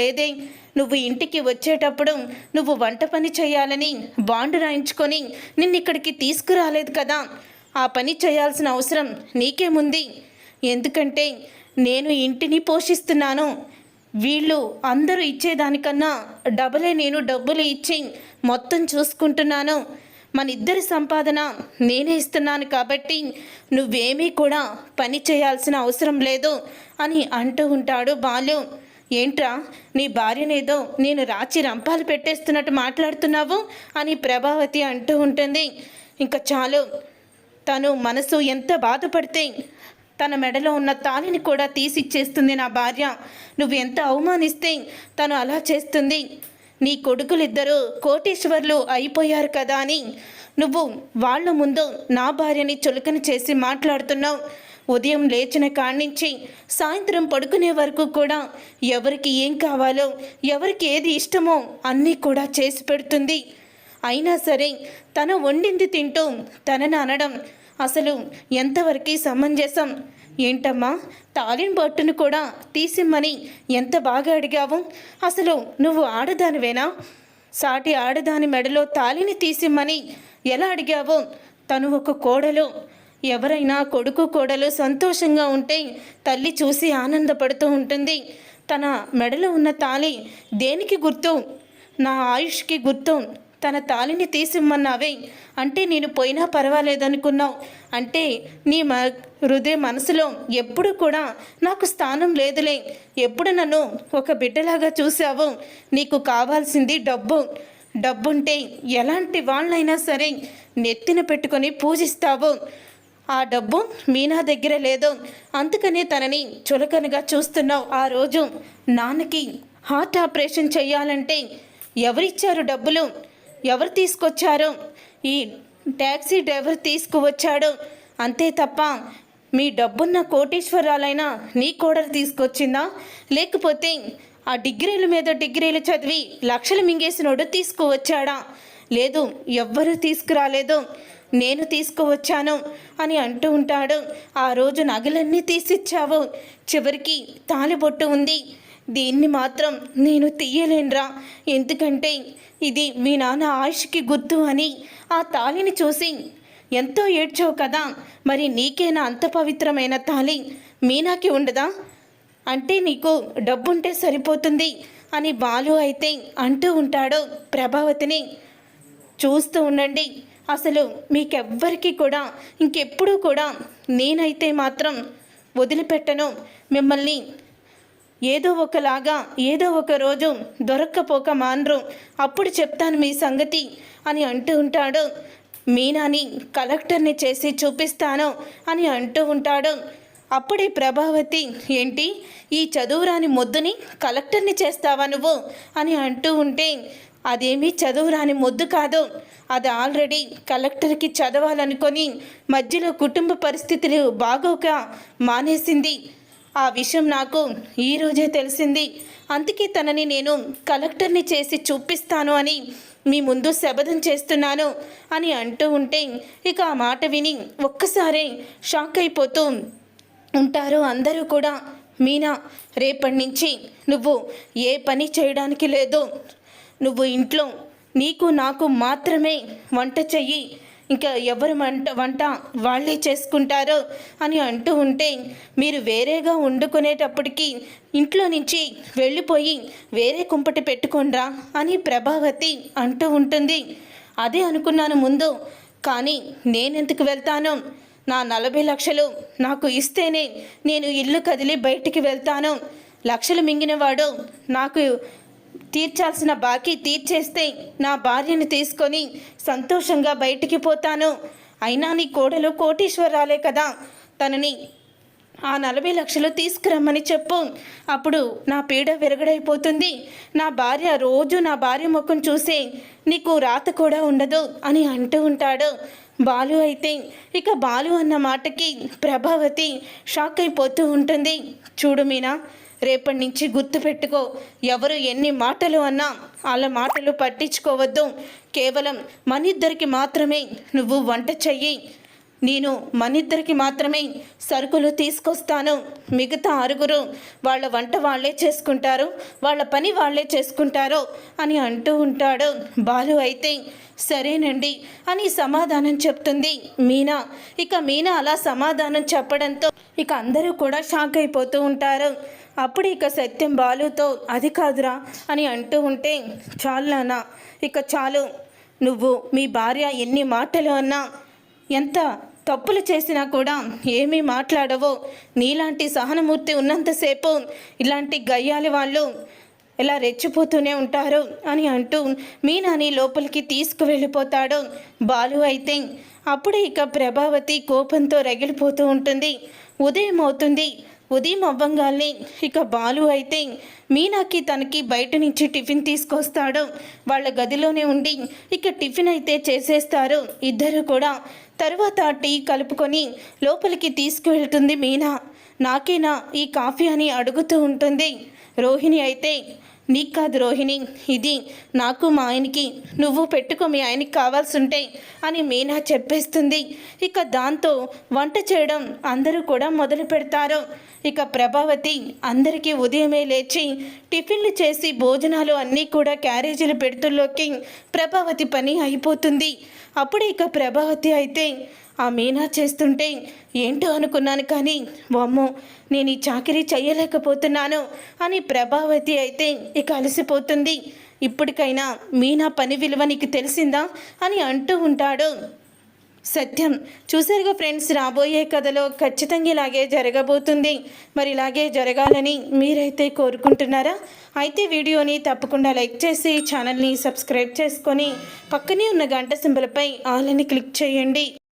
లేదే. నువ్వు ఇంటికి వచ్చేటప్పుడు నువ్వు వంట పని చేయాలని బాండు రాయించుకొని నిన్ను ఇక్కడికి తీసుకురాలేదు కదా. ఆ పని చేయాల్సిన అవసరం నీకేముంది? ఎందుకంటే నేను ఇంటిని పోషిస్తున్నాను. వీళ్ళు అందరూ ఇచ్చేదానికన్నా డబలే నేను డబ్బులు ఇచ్చి మొత్తం చూసుకుంటున్నాను. మన ఇద్దరి సంపాదన నేనే ఇస్తున్నాను కాబట్టి నువ్వేమీ కూడా పని చేయాల్సిన అవసరం లేదు అని అంటూ ఉంటాడు బాలు. ఏంట్రా నీ భార్యనేదో నేను రాచి రంపాలు పెట్టేస్తున్నట్టు మాట్లాడుతున్నావు అని ప్రభావతి అంటూ ఉంటుంది. ఇంకా చాలు తను మనసు ఎంత బాధపడితే తన మెడలో ఉన్న తాళిని కూడా తీసిచ్చేస్తుంది నా భార్య. నువ్వు ఎంత అవమానిస్తే తను అలా చేస్తుంది. నీ కొడుకులిద్దరూ కోటీశ్వర్లు అయిపోయారు కదా అని నువ్వు వాళ్ళ ముందు నా భార్యని చులకన చేసి మాట్లాడుతున్నావు. ఉదయం లేచిన కాణించి సాయంత్రం పడుకునే వరకు కూడా ఎవరికి ఏం కావాలో ఎవరికి ఏది ఇష్టమో అన్నీ కూడా చేసి పెడుతుంది. అయినా సరే తన వండింది తింటూ తనని అనడం అసలు ఎంతవరకు సమంజసం? ఏంటమ్మా తాలిన బొట్టును కూడా తీసిమ్మని ఎంత బాగా అడిగావు? అసలు నువ్వు ఆడదానివేనా? సాటి ఆడదాని మెడలో తాలిని తీసిమ్మని ఎలా అడిగావో? తను ఒక కోడలు. ఎవరైనా కొడుకు కోడలు సంతోషంగా ఉంటే తల్లి చూసి ఆనందపడుతూ ఉంటుంది. తన మెడలో ఉన్న తాళి దేనికి గుర్తు? నా ఆయుష్కి గుర్తు. తన తాళిని తీసిమ్మన్నావే. అంటే నేను పోయినా పర్వాలేదనుకున్నావు. అంటే నీ మ హృదయ మనసులో ఎప్పుడు కూడా నాకు స్థానం లేదులే. ఎప్పుడు నన్ను ఒక బిడ్డలాగా చూసావు నీకు కావాల్సింది డబ్బు. డబ్బుంటే ఎలాంటి వాళ్ళైనా సరే నెత్తిన పెట్టుకొని పూజిస్తావు. ఆ డబ్బు మీనా దగ్గర లేదు అందుకనే తనని చులకనగా చూస్తున్నావు ఆ రోజు. నాన్నకి హార్ట్ ఆపరేషన్ చేయాలంటే ఎవరిచ్చారు డబ్బులు? ఎవరు తీసుకొచ్చారు? ఈ ట్యాక్సీ డ్రైవర్ తీసుకువచ్చాడు. అంతే తప్ప మీ డబ్బున్న కోటీశ్వరాలైనా నీ కోడలు తీసుకొచ్చిందా? లేకపోతే ఆ డిగ్రీల మీద డిగ్రీలు చదివి లక్షలు మింగేసినోడు తీసుకువచ్చాడా? లేదు ఎవ్వరూ తీసుకురాలేదు. నేను తీసుకువచ్చాను అని అంటూ ఉంటాడు. ఆ రోజు నగలన్నీ తీసిచ్చావు. చివరికి తాలిబొట్టు ఉంది. దీన్ని మాత్రం నేను తీయలేనురా. ఎందుకంటే ఇది మీ నాన్న ఆయుష్కి గుర్తు అని ఆ తాళిని చూసి ఎంతో ఏడ్చావు కదా. మరి నీకేనా అంత పవిత్రమైన తాళి? మీనాకి ఉండదా? అంటే నీకు డబ్బుంటే సరిపోతుంది అని బాలు అయితే అంటూ ఉంటాడు ప్రభావతిని. చూస్తూ ఉండండి. అసలు మీకెవ్వరికి కూడా ఇంకెప్పుడూ కూడా నేనైతే మాత్రం వదిలిపెట్టను. మిమ్మల్ని ఏదో ఒకలాగా ఏదో ఒక రోజు దొరక్కపోక మానరు. అప్పుడు చెప్తాను మీ సంగతి అని అంటూ ఉంటాడు. మీనాని కలెక్టర్ని చేసి చూపిస్తాను అని అంటూ ఉంటాడు. అప్పుడే ప్రభావతి ఏంటి? ఈ చదువురాని మొద్దుని కలెక్టర్ని చేస్తావా నువ్వు? అని అంటూ ఉంటే అదేమీ చదువురాని మొద్దు కాదు. అది ఆల్రెడీ కలెక్టర్కి చదవాలనుకొని మధ్యలో కుటుంబ పరిస్థితులు బాగోక మానేసింది. ఆ విషయం నాకు ఈరోజే తెలిసింది. అందుకే తనని నేను కలెక్టర్ని చేసి చూపిస్తాను అని మీ ముందు శబదం చేస్తున్నాను అని అంటూ ఉంటే ఇక ఆ మాట విని ఒక్కసారే షాక్ అయిపోతూ ఉంటారు అందరూ కూడా. మీనా రేపటి నుంచి నువ్వు ఏ పని చేయడానికి లేదు. నువ్వు ఇంట్లో నీకు నాకు మాత్రమే వంట చెయ్యి. ఇంకా ఎవరు వంట వంట వాళ్ళే చేసుకుంటారో అని అంటూ ఉంటే మీరు వేరేగా వండుకునేటప్పటికి ఇంట్లో నుంచి వెళ్ళిపోయి వేరే కుంపటి పెట్టుకోండ్రా అని ప్రభావతి అంటూ ఉంటుంది. అదే అనుకున్నాను ముందు కానీ నేనెందుకు వెళ్తాను? నా నలభై లక్షలు నాకు ఇస్తేనే నేను ఇల్లు కదిలి బయటికి వెళ్తాను. లక్షలు మింగినవాడు నాకు తీర్చాల్సిన బాకీ తీర్చేస్తే నా భార్యని తీసుకొని సంతోషంగా బయటికి పోతాను. అయినా నీ కోడలు కోటీశ్వరాలే కదా. తనని ఆ నలభై లక్షలు తీసుకురమ్మని చెప్పు. అప్పుడు నా పీడ విరగడైపోతుంది. నా భార్య రోజు నా భార్య ముఖం చూసే నీకు రాత కూడా ఉండదు అని అంటూ ఉంటాడు. బాలు అయితే ఇక బాలు అన్న మాటకి ప్రభావతి షాక్ అయిపోతూ ఉంటుంది. చూడు మీనా రేపటి నుంచి గుర్తుపెట్టుకో ఎవరు ఎన్ని మాటలు అన్నా వాళ్ళ మాటలు పట్టించుకోవద్దు. కేవలం మన ఇద్దరికి మాత్రమే నువ్వు వంట చెయ్యి. నేను మనిద్దరికి మాత్రమే సరుకులు తీసుకొస్తాను. మిగతా ఆరుగురు వాళ్ళ వంట వాళ్ళే చేసుకుంటారు వాళ్ళ పని వాళ్ళే చేసుకుంటారు అని అంటూ ఉంటాడు. బాలు అయితే సరేనండి అని సమాధానం చెప్తుంది మీనా. ఇక మీనా అలా సమాధానం చెప్పడంతో ఇక అందరూ కూడా షాక్ అయిపోతూ ఉంటారు. అప్పుడు ఇక సత్యం బాలుతో అది కాదురా అని అంటూ ఉంటే చాలు నాన్న ఇక చాలు. నువ్వు మీ భార్య ఎన్ని మాటలు అన్నా ఎంత తప్పులు చేసినా కూడా ఏమీ మాట్లాడవో. నీలాంటి సహనమూర్తి ఉన్నంతసేపు ఇలాంటి గయ్యాలి వాళ్ళు ఇలా రెచ్చిపోతూనే ఉంటారు అని అంటూ మీనాని లోపలికి తీసుకువెళ్ళిపోతాడు బాలు అయితే. అప్పుడే ఇక ప్రభావతి కోపంతో రగిలిపోతూ ఉంటుంది. ఉదయం అవుతుంది. ఉదయం అవ్వంగానే ఇక బాలు అయితే మీనాకి తనకి బయట నుంచి టిఫిన్ తీసుకొస్తాడు. వాళ్ళ గదిలోనే ఉండి ఇక టిఫిన్ అయితే చేసేస్తారు. ఇద్దరు కూడా తర్వాత టీ కలుపుకొని లోపలికి తీసుకువెళ్తుంది మీనా. నాకేనా ఈ కాఫీ అని అడుగుతూ ఉంటుంది. రోహిణి అయితే నీకు కాదు రోహిణి ఇది నాకు మా ఆయనకి. నువ్వు పెట్టుకో మీ ఆయనకి కావాల్సి ఉంటే అని మీనా చెప్పేస్తుంది. ఇక దాంతో వంట చేయడం అందరూ కూడా మొదలు పెడతారు. ఇక ప్రభావతి అందరికీ ఉదయమే లేచి టిఫిన్లు చేసి భోజనాలు అన్నీ కూడా క్యారేజీలు పెడుతుల్లోకి ప్రభావతి పని అయిపోతుంది. అప్పుడు ఇక ప్రభావతి అయితే ఆ మీనా చేస్తుంటే ఏంటో అనుకున్నాను కానీ వామ్మో నేను ఈ చాకరీ చేయలేకపోతున్నాను అని ప్రభావతి అయితే ఇక అలసిపోతుంది. ఇప్పటికైనా మీనా పని విలువ నీకు తెలిసిందా అని అంటూ ఉంటాడు. సత్యం చూసారుగా ఫ్రెండ్స్ రాబోయే కథలో ఖచ్చితంగా ఇలాగే జరగబోతుంది. మరి ఇలాగే జరగాలని మీరైతే కోరుకుంటున్నారా? అయితే వీడియోని తప్పకుండా లైక్ చేసి ఛానల్ని సబ్స్క్రైబ్ చేసుకొని పక్కనే ఉన్న గంట సింబల్పై ఆల్ అని క్లిక్ చేయండి.